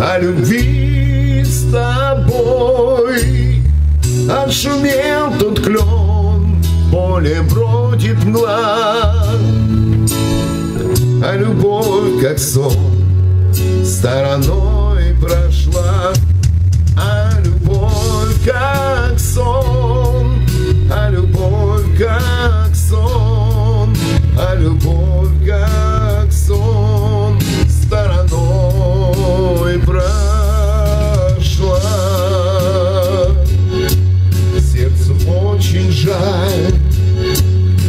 о любви с тобой. Отшумел тут клен, поле бродит мгла, а любовь, как сон, стороной прошла.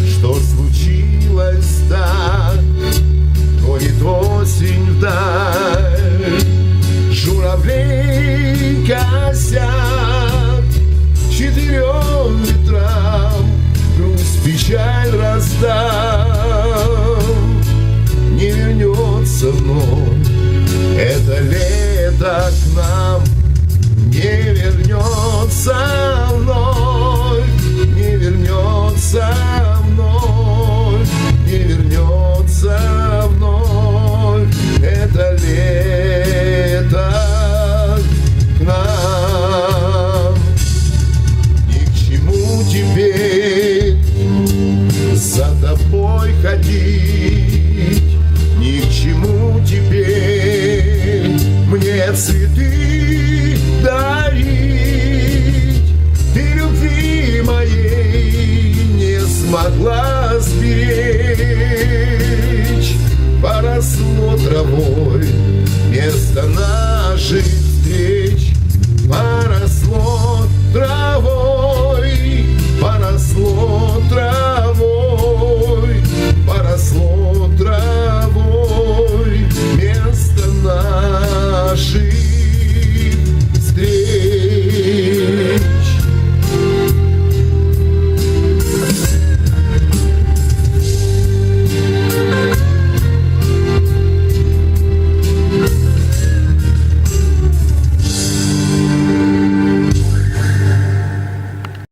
Что случилось так, Гонит осень вдаль, тобой ходить, ни к чему теперь мне цветы дарить. Ты любви моей не смогла сберечь, поросло травой место наших